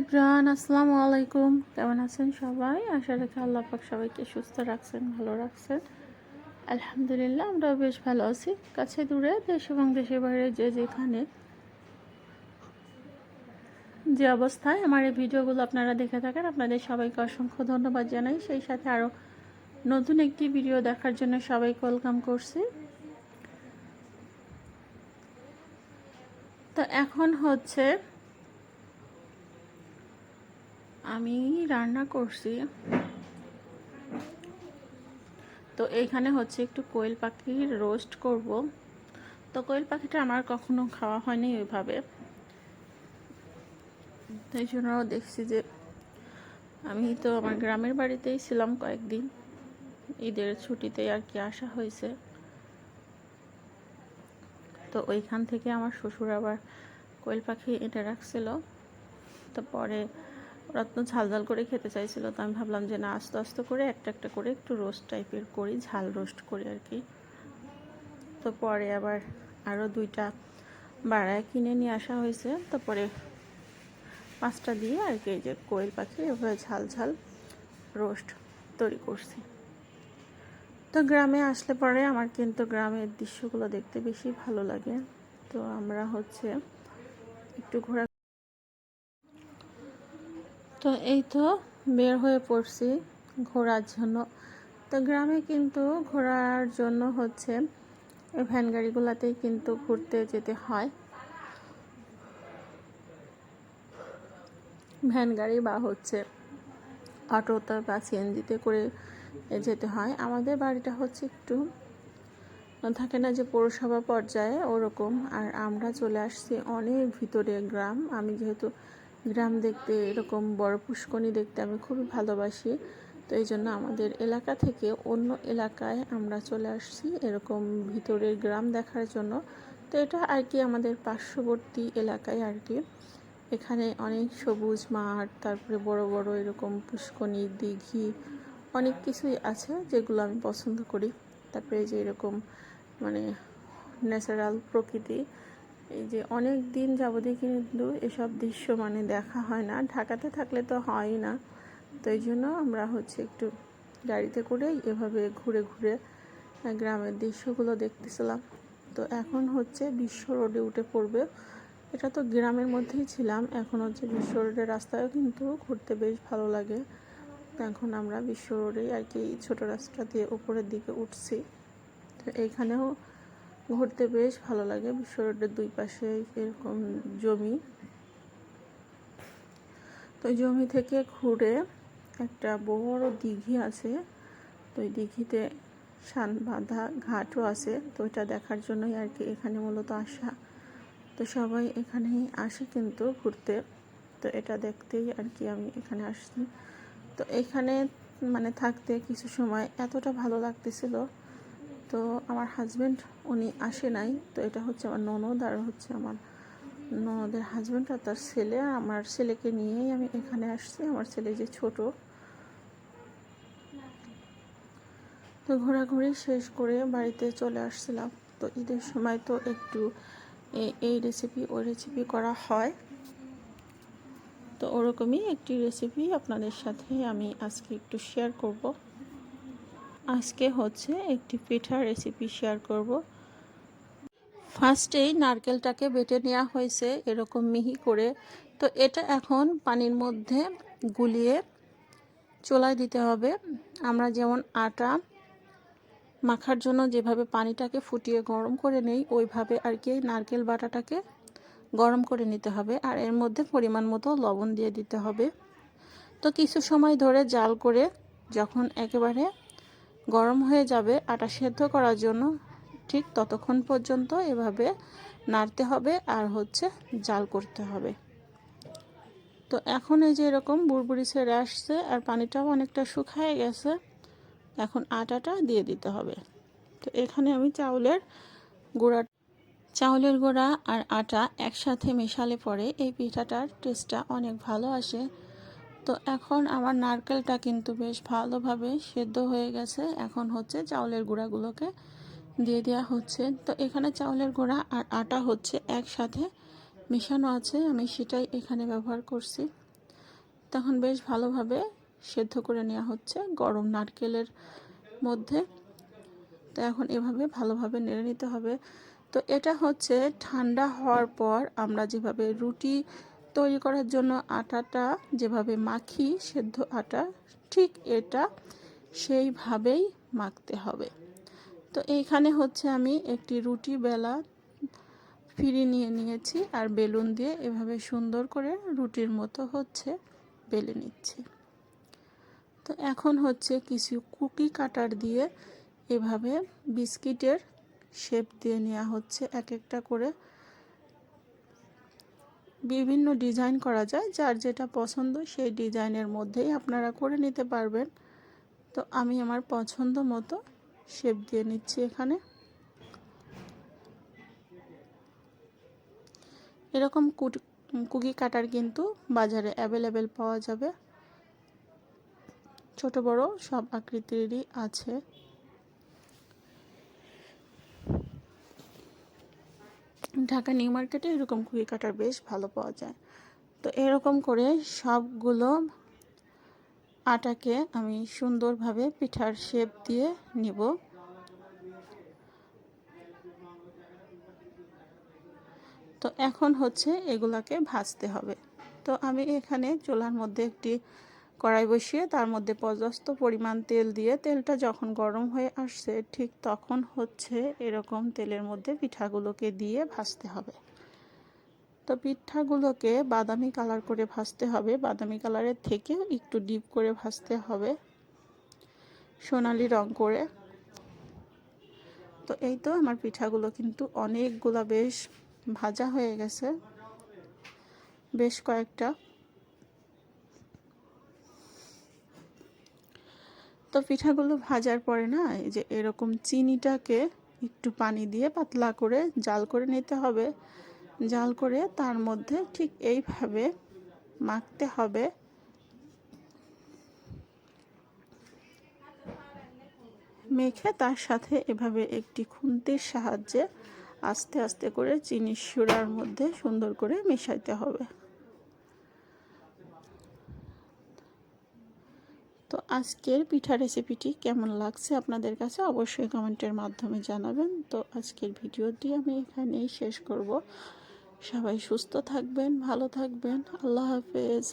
Everyone আসসালামু আলাইকুম কেমন আছেন সবাই? আশা রাখি আল্লাহ পাক সবাইকে সুস্থ রাখছেন, ভালো রাখছেন। আলহামদুলিল্লাহ, আমরাও বেশ ভালো আছি। কাছে দূরে দেশ এবং দেশের বাইরে যে যেখানে যে অবস্থায় আমার এই ভিডিওগুলো আপনারা দেখে থাকেন, আপনাদের সবাইকে অসংখ্য ধন্যবাদ জানাই। সেই সাথে আরও নতুন একটি ভিডিও দেখার জন্য সবাইকে ওয়েলকাম করছি। তো এখন হচ্ছে আমি রান্না করছি। তো এইখানে হচ্ছে একটু কোয়েল পাখির রোস্ট করব। তো কোয়েল পাখিটা আমার কখনো খাওয়া হয়নি ওইভাবে। তাই জন্য দেখছি যে আমি তো আমার গ্রামের বাড়িতেই ছিলাম কয়েকদিন। ঈদের ছুটিতে আর কি আসা হয়েছে। তো ওইখান থেকে আমার শ্বশুর আবার কোয়েল পাখি এনে রাখছিল। তো পরে তো ঝাল ঝাল করে খেতে চাইছিল, তো আমি ভাবলাম যে না, আস্তে আস্তে করে একটা একটা করে একটু রোস্ট টাইপের করি, ঝাল রোস্ট করি আর কি। তো পরে আবার আরও দুইটা বাড়ায় কিনে নিয়ে আসা হয়েছে তারপরে পাঁচটা দিয়ে আর কি যে কোয়েল পাখি এভাবে ঝাল ঝাল রোস্ট তৈরি করছি। তো গ্রামে আসলে পরে আমার কিন্তু গ্রামের দৃশ্যগুলো দেখতে বেশি ভালো লাগে। তো আমরা হচ্ছে একটু ঘোরা তো এই তো বের হয়ে পড়ছি ঘোরার জন্য। তো গ্রামে কিন্তু ঘোরার জন্য হচ্ছে ভ্যান গাড়িগুলোতেই কিন্তু ঘুরতে যেতে হয়। ভ্যান গাড়ি বা হচ্ছে অটোতে বা সিএনজিতে করে যেতে হয়। আমাদের বাড়িটা হচ্ছে একটু থাকে না যে পৌরসভা পর্যায়ে ওরকম। আর আমরা চলে আসছি অনেক ভিতরে গ্রাম। আমি যেহেতু গ্রাম দেখতে, এরকম বড় পুষ্কণী দেখতে আমি খুবই ভালোবাসি। তো এই জন্য আমাদের এলাকা থেকে অন্য এলাকায় আমরা চলে আসছি এরকম ভিতরের গ্রাম দেখার জন্য। তো এটা আর কি আমাদের পার্শ্ববর্তী এলাকায় আর কি। এখানে অনেক সবুজ মাঠ, তারপরে বড় বড় এরকম পুষ্কণী দিঘি, অনেক কিছুই আছে যেগুলো আমি পছন্দ করি। তারপরে যে এরকম মানে ন্যাচারাল প্রকৃতি এই যে অনেক দিন যাবতীয় কিন্তু এসব দৃশ্য মানে দেখা হয় না। ঢাকাতে থাকলে তো হয় না। তো এই জন্য আমরা হচ্ছে একটু গাড়িতে করে এভাবে ঘুরে ঘুরে গ্রামের দৃশ্যগুলো দেখতেছিলাম। তো এখন হচ্ছে বিশ্ব রোডে উঠে পড়বে। এটা তো গ্রামের মধ্যেই ছিলাম। এখন হচ্ছে বিশ্ব রোডের রাস্তায়ও কিন্তু ঘুরতে বেশ ভালো লাগে। এখন আমরা বিশ্ব রোডেই আর কি ছোটো রাস্তা দিয়ে উপরের দিকে উঠছি। তো এইখানেও ঘুরতে বেশ ভালো লাগে। বিশ্ব রোডের দুই পাশে এরকম জমি। তো জমি থেকে ঘুরে একটা বড় দিঘি আছে। তো ওই দিঘিতে সান বাঁধা ঘাটও আছে। তো এটা দেখার জন্যই আর কি এখানে মূলত আসা। তো সবাই এখানেই আসে কিন্তু ঘুরতে। তো এটা দেখতেই আর কি আমি এখানে আসছি। তো এখানে মানে থাকতে কিছু সময় এতটা ভালো লাগতেছিল তো আমার হাজব্যান্ড উনি আসে নাই। তো এটা হচ্ছে আমার ননদ আর হচ্ছে আমার ননদের হাজব্যান্ড আর তার ছেলে। আর আমার ছেলেকে নিয়েই আমি এখানে আসছি। আমার ছেলে যে ছোট। তো ঘোরাঘুরি শেষ করে বাড়িতে চলে আসছিলাম। তো ঈদের সময় তো একটু এই রেসিপি ওই রেসিপি করা হয়। তো ওরকমই একটি রেসিপি আপনাদের সাথে আমি আজকে একটু শেয়ার করব। আজকে হচ্ছে একটি পিঠার রেসিপি শেয়ার করব। ফার্স্টেই নারকেলটাকে বেটে নেওয়া হয়েছে এরকম মিহি করে। তো এটা এখন পানির মধ্যে গুলিয়ে চোলায় দিতে হবে। আমরা যেমন আটা মাখার জন্য যেভাবে পানিটাকে ফুটিয়ে গরম করে নেই, ওইভাবে আর কি নারকেল বাটাটাকে গরম করে নিতে হবে আর এর মধ্যে পরিমাণ মতো লবণ দিয়ে দিতে হবে। তো কিছু সময় ধরে জাল করে যখন একেবারে গরম হয়ে যাবে আটা সেদ্ধ করার জন্য ঠিক ততক্ষণ পর্যন্ত এভাবে নাড়তে হবে আর হচ্ছে জাল করতে হবে। তো এখন এই যে এরকম বুড়বুড়ি ছেড়ে আসছে আর পানিটাও অনেকটা শুকায় গেছে, এখন আটাটা দিয়ে দিতে হবে। তো এখানে আমি চাউলের গুঁড়া চাউলের গুঁড়া আর আটা একসাথে মেশালে পরে এই পিঠাটার টেস্টটা অনেক ভালো আসে। তো এখন আমার নারকেলটা কিন্তু বেশ ভালোভাবে সেদ্ধ হয়ে গেছে। এখন হচ্ছে চাউলের গুঁড়াগুলোকে দিয়ে দেওয়া হচ্ছে। তো এখানে চাউলের গুঁড়া আর আটা হচ্ছে একসাথে মেশানো আছে। আমি সেটাই এখানে ব্যবহার করছি। তখন বেশ ভালোভাবে সেদ্ধ করে নেওয়া হচ্ছে গরম নারকেলের মধ্যে। তো এখন এভাবে ভালোভাবে নেড়ে নিতে হবে। তো এটা হচ্ছে ঠান্ডা হওয়ার পর আমরা যেভাবে রুটি তৈরি করার জন্য আটাটা যেভাবে মাখি, সেদ্ধ আটা, ঠিক এটা সেইভাবেই মাখতে হবে। তো এইখানে হচ্ছে আমি একটি রুটি বেলা ফিরি নিয়ে নিয়েছি আর বেলুন দিয়ে এভাবে সুন্দর করে রুটির মতো হচ্ছে বেলে নিচ্ছি। তো এখন হচ্ছে কিছু কুকি কাটার দিয়ে এভাবে বিস্কিটের শেপ দিয়ে নেওয়া হচ্ছে এক একটা করে বিভিন্ন ডিজাইন করা যায়, যার যেটা পছন্দ সেই ডিজাইনের মধ্যেই আপনারা করে নিতে পারবেন। তো আমি আমার পছন্দ মতো শেপ দিয়ে নিচ্ছি এখানে। এরকম কুকি কাটার কিন্তু বাজারে অ্যাভেলেবেল পাওয়া যাবে। ছোট বড় সব আকৃতিরই আছে। ঢাকা নিউ মার্কেটে এরকম কুকি কাটার বেশ ভালো পাওয়া যায়। তো এরকম করে সবগুলো আটাকে আমি সুন্দরভাবে পিঠার শেপ দিয়ে নিব। তো এখন হচ্ছে এগুলাকে ভাজতে হবে। তো আমি এখানে চুলার মধ্যে একটি কড়াই বসিয়ে তার মধ্যে পর্যাপ্ত পরিমাণ তেল দিয়ে তেলটা যখন গরম হয়ে আসছে, ঠিক তখন হচ্ছে এরকম তেলের মধ্যে পিঠাগুলোকে দিয়ে ভাজতে হবে। তো পিঠাগুলোকে বাদামি কালার করে ভাজতে হবে। বাদামি কালারের থেকেও একটু ডিপ করে ভাজতে হবে সোনালি রং করে। তো এই তো আমার পিঠাগুলো কিন্তু অনেকগুলো বেশ ভাজা হয়ে গেছে। বেশ কয়েকটা তো পিঠাগুলো ভাজার পরে না, এই যে এরকম চিনিটাকে একটু পানি দিয়ে পাতলা করে জাল করে নিতে হবে। জাল করে তার মধ্যে ঠিক এইভাবে মাখতে হবে। মেখে তার সাথে এভাবে একটি খুন্তির সাহায্যে আস্তে আস্তে করে চিনি সুরার মধ্যে সুন্দর করে মেশাইতে হবে। তো আজকের পিঠা রেসিপিটি কেমন লাগছে আপনাদের কাছে অবশ্যই কমেন্টের মাধ্যমে জানাবেন। তো আজকের ভিডিওটি আমি এখানেই শেষ করব। সবাই সুস্থ থাকবেন, ভালো থাকবেন। আল্লাহ হাফেজ।